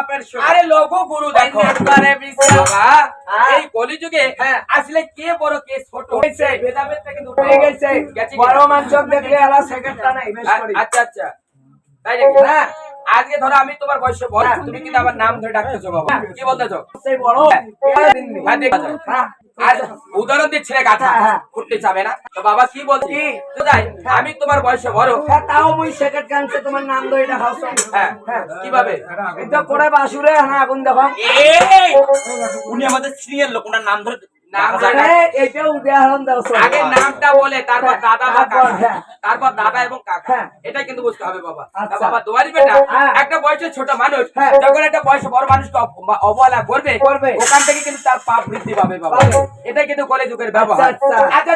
বাপের। আরে লঘু গুরু দেখো। হ্যাঁ। এই কলিযুগে হ্যাঁ। আসলে কে বড় কে ছোট হয়েছে। থেকে দুটো হয়ে গেছে বড়? মাছ দেখলে আলা সেকেন্ডটা নাই আচ্ছা আচ্ছা তাই নাকি হ্যাঁ। আজকে ধরো আমি তোমার বয়সে বড় হ্যাঁ। তুমি কিন্তু আমার নাম ধরে ডাকতেছো বাবা। কি বলতেছো? হ্যাঁ। হ্যাঁ আর উদাহরণ দিচ্ছিলে গাথা হ্যাঁ, হ্যাঁ। যাবে না। তো বাবা কি বলছি? আমি তোমার বয়সে বড়। হ্যাঁ, তাও মুই কানছে তোমার নাম ধরে হ্যাঁ হ্যাঁ। কীভাবে? এটা করে বাসুরে হ্যাঁ আগুন দেখো উনি আমাদের সিনিয়র লোক ওনার নাম ধরে নাম ডাকা যায় না। জানে এইটা উদাহরণ দাও আগে নামটা বলে তারপর হ্যাঁ, দাদা বা কাকা। তারপর দাদা এবং কাকা। এটা কিন্তু বুঝতে হবে বাবা আচ্ছা। বাবা দুয়ারি বেটা হ্যাঁ। একটা বয়সে ছোট মানুষ হ্যাঁ। যখন একটা বয়সে বড় মানুষকে অবহেলা করবে করবে। ওখান থেকে কিন্তু তার পাপ বৃদ্ধি পাবে বাবা। এটাই কিন্তু কলে যুগের ব্যবহার আচ্ছা, আচ্ছা। আচ্ছা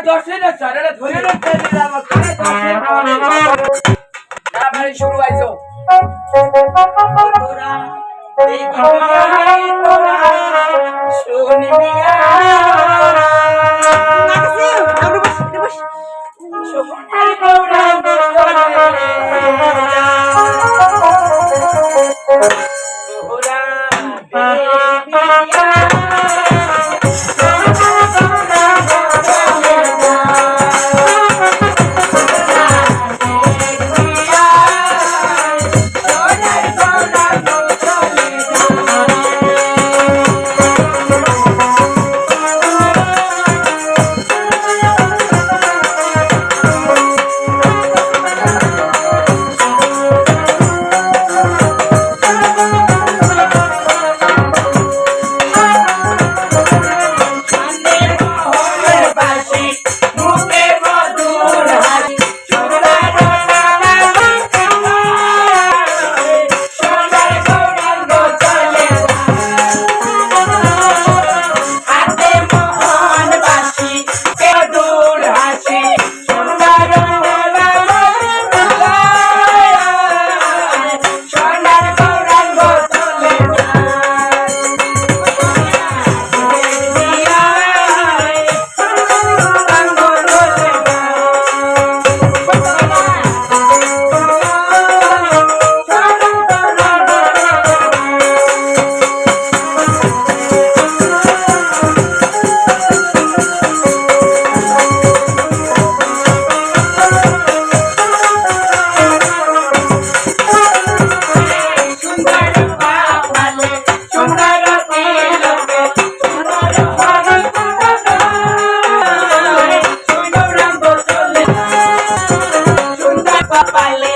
ধরে আরে দর্শন করে। তাড়াতাড়ি শুরু হইছো তোরা তোরা শুনবি Thank you. Bye.